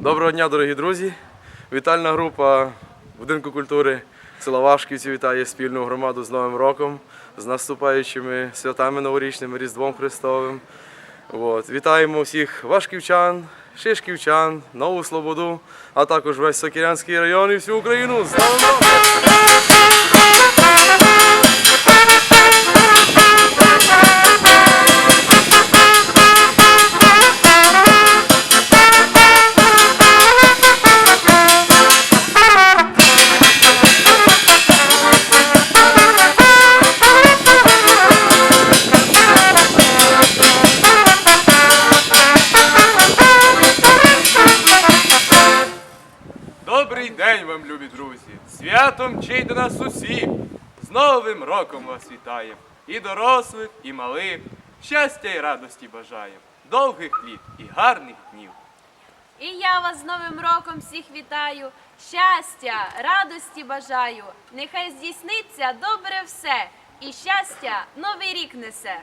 Доброго дня, дорогі друзі! Вітальна група будинку культури села Вашківці вітає спільну громаду з Новим роком, з наступаючими святами новорічними, Різдвом Христовим. От. Вітаємо всіх вашківчан, шишківчан, Нову Слободу, а також весь Сокірянський район і всю Україну. З Новим роком! Вам, любі друзі! Святом чийте нас усіх! З Новим роком вас вітаємо! І дорослих, і малих! Щастя і радості бажаємо! Довгих літ і гарних днів! І я вас з Новим роком всіх вітаю. Щастя, радості бажаю. Нехай здійсниться добре все. І щастя новий рік несе.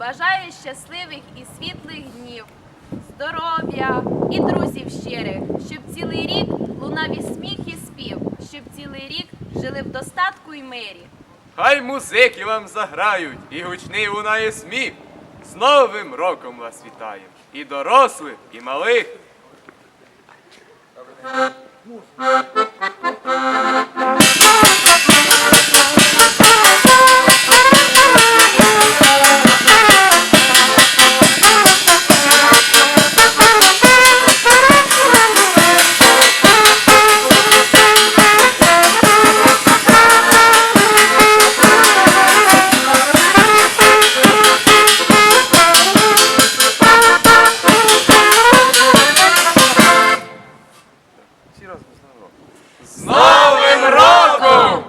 Бажаю щасливих і світлих днів, здоров'я і друзів щирих, щоб цілий рік лунав і сміх, і спів, щоб цілий рік жили в достатку і мирі. Хай музики вам заграють, і гучний лунає сміх! З Новим роком вас вітаємо! І дорослих, і малих!